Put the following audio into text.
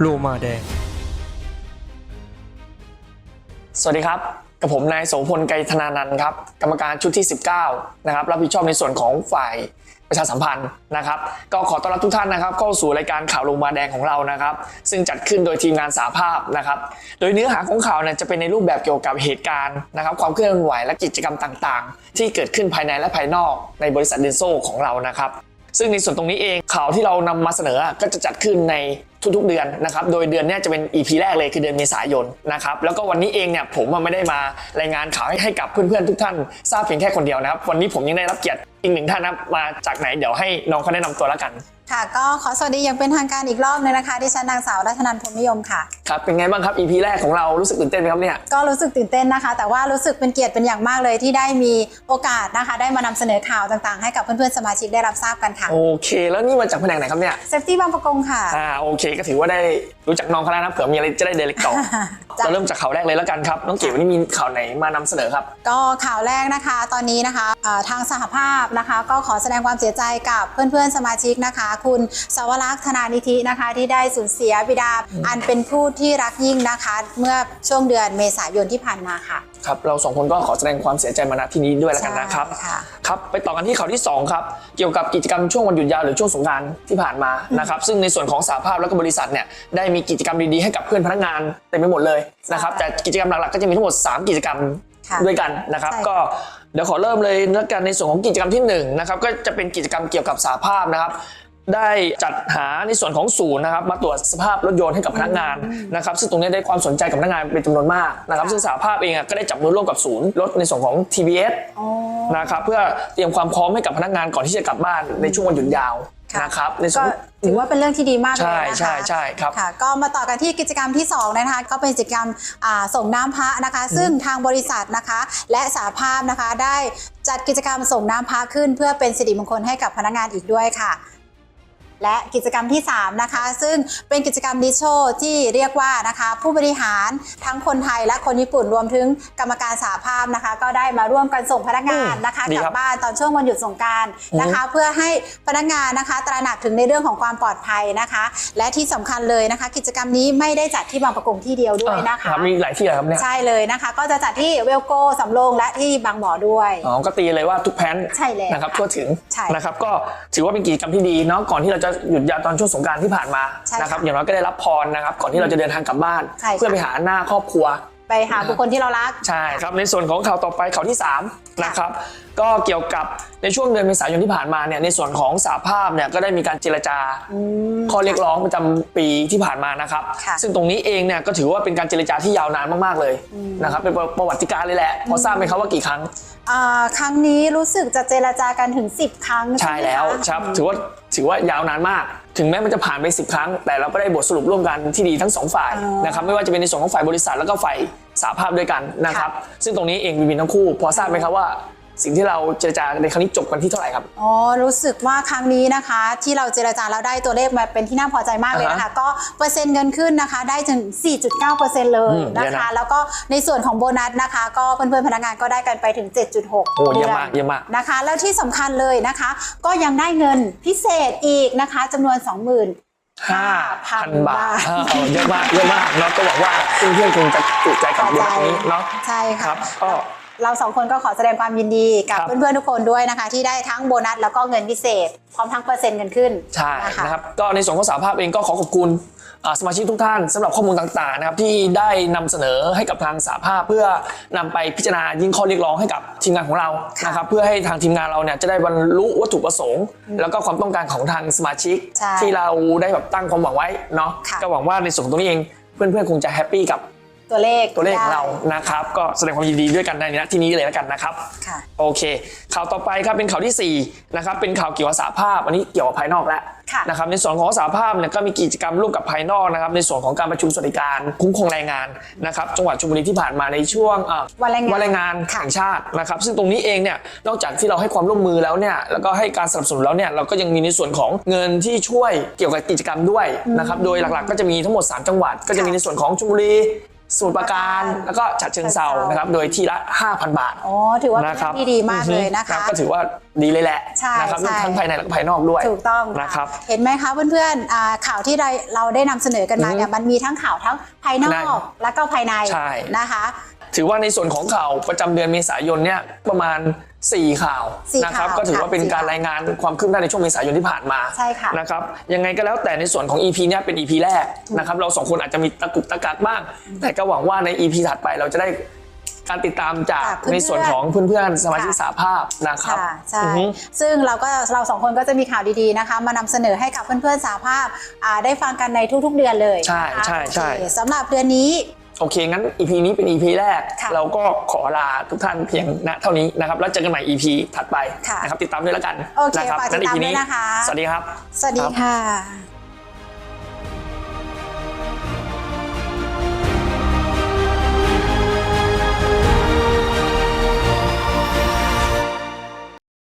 โลมาแดง สวัสดีครับ กับผมนายโสพลไกรธนานันท์ครับ กรรมการชุดที่ 19 นะครับ รับผิดชอบในส่วนของฝ่ายประชาสัมพันธ์นะครับ ก็ขอต้อนรับทุกท่านนะครับ เข้าสู่รายการข่าวลงมาแดงของเรานะครับ ซึ่งจัดขึ้นโดยทีมงานสาภาพนะครับ โดยเนื้อหาของข่าวเนี่ยจะเป็นในรูปแบบเกี่ยวกับเหตุการณ์นะครับ ความเคลื่อนไหวและกิจกรรมต่างๆ ที่เกิดขึ้นภายในและภายนอกในบริษัทเดนโซของเรานะครับ ซึ่งในส่วนตรงนี้เองข่าวที่เรานำมาเสนอก็จะจัดขึ้นในทุกๆเดือนนะครับโดยเดือนนี้จะเป็น EP แรกเลยคือเดือนเมษายนนะครับแล้วก็วันนี้เองเนี่ยผมไม่ได้มารายงานข่าวให้ให้กับเพื่อนๆทุกท่านทราบเพียงแค่คนเดียวนะครับวันนี้ผมยังได้รับเกียรติอีกหนึ่งท่านนะมาจากไหนเดี๋ยวให้น้องเขาแนะนำตัวแล้วกัน ค่ะก็ขอสวัสดีอย่างเป็นทางการอีกรอบหนึงนะคะดิฉันนางสาวรัตนันท์พรหมนิยมค่ะครับเป็นไงบ้างครับ EP แรกของเรารู้สึกตื่นเต้นไหมครับเนี่ยก็รู้สึกตื่นเต้นนะคะ แต่ว่ารู้สึกเป็นเกียรติเป็นอย่างมากเลยที่ได้มีโอกาสนะคะ ได้มานำเสนอข่าวต่างๆ ให้กับเพื่อนๆสมาชิกได้รับทราบกันค่ะโอเค แล้วนี่มาจากแผนกไหนครับเนี่ยเซฟตี้บางประกงค่ะอ่าโอเค ก็ถือว่าได้รู้จักน้องเขาแล้วนะเผื่อมีอะไรจะได้เดเล็กต่อจ้ะเราเริ่มจากข่าวแรกเลยแล้วกันครับน้องเก๋วันนี้มีข่าวไหนมานำเสนอครับ ก็ข่าวแรกนะคะ ตอนนี้นะคะอ่าทางสหภาพนะคะ ก็ขอแสดงความเสียใจกับเพื่อนๆสมาชิกนะคะคุณสวรักษ์ธนานิธินะคะ ที่ได้สูญเสียบิดา อันเป็นผู้ที่รักยิ่งนะคะ เมื่อช่วงเดือนเมษายนที่ผ่านมาค่ะครับเราสองคนก็ขอแสดงความเสียใจมาณที่นี้ด้วยแล้วกันนะครับใช่ค่ะครับไปต่อกันที่ข่าวที่สองครับเกี่ยวกับกิจกรรมช่วงวันหยุดยาวหรือช่วงสงกรานต์ที่ผ่านมานะครับซึ่งในส่วนของสาภาพและก็บริษัทเนี่ยได้มีกิจกรรมดีๆให้กับเพื่อนพนักงานเต็มไปหมดเลยนะครับใช่แต่กิจกรรมหลักๆก็จะมีทั้งหมด 3 กิจกรรมค่ะด้วยกันนะครับใช่ก็เดี๋ยวขอเริ่มเลยแล้วกันในส่วนของกิจกรรมที่หนึ่งนะครับก็จะเป็นกิจกรรมเกี่ยวกับสาภาพนะครับ ได้จัดหาในส่วนของศูนย์นะครับมาตรวจสภาพรถยนต์ให้กับพนักงานนะครับซึ่งตรงนี้ได้ความสนใจกับพนักงานเป็นจำนวนมากนะครับค่ะซึ่งสาภาพเองอะก็ได้จับมือร่วมกับศูนย์รถในส่วนของ TBS อ๋อนะครับเพื่อเตรียมความพร้อมให้กับพนักงานก่อนที่จะกลับบ้านในช่วงวันหยุดยาวค่ะนะครับในส่วก็น ถือว่าเป็นเรื่องที่ดีมากเลยใช่นะคะใช่ใช่ครับค่ะ ก็มาต่อกันที่กิจกรรมที่สองนะคะก็เป็นกิจกรรมอ่าส่งน้ำพระนะคะ ซึ่งทางบริษัทนะคะ และสาภาพนะคะได้จัดกิจกรรมส่งน้ำพระขึ้น เพื่อเป็นสิริมงคลให้กับพนักงานอีกด้วยค่ะ และกิจกรรมที่ 3 นะคะ ซึ่งเป็นกิจกรรมดิโชที่เรียกว่านะคะ ผู้บริหารทั้งคนไทยและคนญี่ปุ่นรวมถึงกรรมการสาภาพนะคะ ก็ได้มาร่วมกันส่งพนักงานนะคะดีกลัครับบบ้านตอนช่วงวันหยุดสงกรารนะคะ เพื่อให้พนักงานนะคะตระหนักถึงในเรื่องของความปลอดภัยนะคะ และที่สำคัญเลยนะคะ กิจกรรมนี้ไม่ได้จัดที่บางประกงที่เดียวด้วยนะคะรับมีหลายที่เหรอครับเนี่ยใช่เลยนะคะ ก็จะจัดที่เวลโกสำโรงและที่บางบ่อด้วยอ๋อก็ตีเลยว่าทุกแพนใช่แล้วนะครับทั่วถึงใช่นะครับก็ถือว่าเป็นกิจกรรมที่ดีเนาะก่อนที่เราจะหยุดยาวตอนช่วงสงกรารที่ผ่านมาใช่ค่ะนะครับอย่างน้อยก็ได้รับพรนะครับก่อนที่เราจะเดินทางกลับบ้าน ใช่ค่ะ เพื่อไปหาหน้าครอบครัว ไปหาบุคคลที่เรารัก ใช่ครับในส่วนของข่าวต่อไปข่าวที่3นะครับก็เกี่ยวกับในช่วงเดือนเมษายนที่ผ่านมาเนี่ยในส่วนของสาภาพเนี่ยก็ได้มีการเจรจาข้อเรียกร้องประจำปีที่ผ่านมานะครับค่ะซึ่งตรงนี้เองเนี่ยก็ถือว่าเป็นการเจรจาที่ยาวนานมากๆเลยนะครับเป็นประวัติการเลยแหละพอทราบไหมครับว่ากี่ครั้งอ่าครั้งนี้รู้สึกจะเจรจากันถึง 10 ครั้งใช่ไหมแล้วคะครับถือว่าถือว่ายาวนานมาก ถึงแม้มันจะผ่านไป 10 ครั้ง แต่เราก็ได้บทสรุปร่วมกันที่ดีทั้งสองฝ่ายอ๋อนะครับไม่ว่าจะเป็นในส่วนของฝ่ายบริษัทแล้วก็ฝ่ายสาภาพด้วยกันนะครับ ซึ่งตรงนี้เองวินวินทั้งคู่ พอทราบไหมครับว่า สิ่งที่เราเจรจาในครั้งนี้จบกันที่เท่าไหร่ครับ อ๋อ รู้สึกว่าครั้งนี้นะคะ ที่เราเจรจาแล้วได้ตัวเลขมาเป็นที่น่าพอใจมากเลยนะคะ ก็เปอร์เซ็นต์เงินขึ้นนะคะ ได้ถึง 4.9%เลยอืมนะเยอะคะนะแล้วก็ในส่วนของโบนัสนะคะ ก็เพื่อนๆพนักงานก็ได้กันไปถึง 7.6 โอ้เยอะมากเยอะมากนะคะ แล้วที่สำคัญเลยนะคะ ก็ยังได้เงินพิเศษอีกนะคะจำนวน 20,000 5,000บาทอ้าวเยอะมากเยอะมากเนาะก็หวังว่าเพื่อนๆคงจะจุใจกับเรื่องนี้เนาะใช่คค่ะรับก็ เราสองคนก็ขอแสดงความยินดีกับครับ เพื่อนๆทุกคนด้วยนะคะ ที่ได้ทั้งโบนัสแล้วก็เงินพิเศษ พร้อมทั้งเปอร์เซ็นต์เงินขึ้นใช่นะคะนะครับก็ในส่วนของสาภาพเองก็ขอขอบคุณอ่าสมาชิกทุกท่านสำหรับข้อมูลต่างๆนะครับที่ได้นำเสนอให้กับทางสาภาพเพื่อนำไปพิจารณายิ่งข้อเรียกร้องให้กับทีมงานของเราค่ะนะครับเพื่อให้ทางทีมงานเราเนี่ยจะได้บรรลุวัตถุประสงค์ แล้วก็ความต้องการของทางสมาชิก ใช่ที่เราได้แบบตั้งความหวังไว้เนาะค่ะ ก็หวังว่าในส่วนของตรงนี้เองเพื่อนๆคงจะแฮปปี้กับ ตัวเลขตัวเลขของได้เรานะครับ ก็แสดงความยินดีด้วยกันในที่นี้เลยแล้วกันนะครับค่ะโอเค ข่าวต่อไปครับเป็นข่าวทีสี่4นะครับเป็นข่าวเกี่ยวกับสาภาพ อันนี้เกี่ยวกับภายนอกแล้วค่ะนะครับในส่วนของสาภาพเนี่ยก็มีกิจกรรมร่วมกับภายนอกนะครับในส่วนของการประชุมสวัสดิการคุ้มครองแรงงานนะครับจังหวัดชลบุรีที่ผ่านมาในช่วงเอ่อวันแรงงานวันแรงงานค่ะแห่งชาตินะครับ ซึ่งตรงนี้เองเนี่ยนอกจากที่เราให้ความร่วมมือแล้วเนี่ยแล้วก็ให้การสนับสนุนแล้วเนี่ยเราก็ยังมีในส่วนของเงินที่ช่วยเกี่ยวกับกิจกรรมด้วยนะครับโดยหลักๆ ก็จะมีทั้งหมด 3 จังหวัด ก็จะมีในส่วนของชลบุรี สมุทรปราการแล้วก็ฉะเชิงเซาฉะเชิงเทรานะครับโดยที่ละ 5,000 บาทโอ้ถือว่าเป็นนะครัเรื่องที่ดีมากเลยนะรัคะบก็ถือว่าดีเลยแหละใช่นะครับใช่ทั้งภายในและภายนอกด้วยถูกต้องนะครับเห็นไหมคะเพื่อนๆอ่าข่าวที่เราเราได้นำเสนอกันมาอือฮึเนี่ยมันมีทั้งข่าวทั้งภายนอในกและก็ภายในใช่นะคะ ถือว่าในส่วนของข่าวประจำเดือนเมษายนเนี่ยประมาณ 4 ข่าวสี่นะครับข่าวก็ถือว่าเป็นค่ะการรายงานความคืบหน้าในช่วงเมษายนที่ผ่านมาใช่ค่ะนะครับยังไงก็แล้วแต่ในส่วนของ EP เนี่ยเป็น EP แรกนะครับเราสองคนอาจจะมีตะกุกตะกักบ้าง แต่ก็หวังว่าใน EP ถัดไปเราจะได้การติดตามจากจากเพื่อนๆในส่วนของเพื่อนๆ สมาชิกค่ะสาภาพนะครับค่ะใช่อือฮึซึ่งเราก็เราสองคนก็จะมีข่าวดีๆนะคะ มานำเสนอให้กับเพื่อนๆสาภาพอ่าได้ฟังกันในทุกๆเดือนเลยใช่นะคะใช่ใช่โอเคสำหรับเดือนนี้ โอเค งั้น EP นี้เป็น EP แรก ค่ะเราก็ขอลาทุกท่านเพียงณเท่านี้นะครับ แล้วเจอกันใหม่ EP ถัดไปค่ะนะครับติดตามด้วยแล้วกันโอเคนะครับฝากติดตามงั้น EP ด้วยนะคะ สวัสดีครับ สวัสดีค่ะ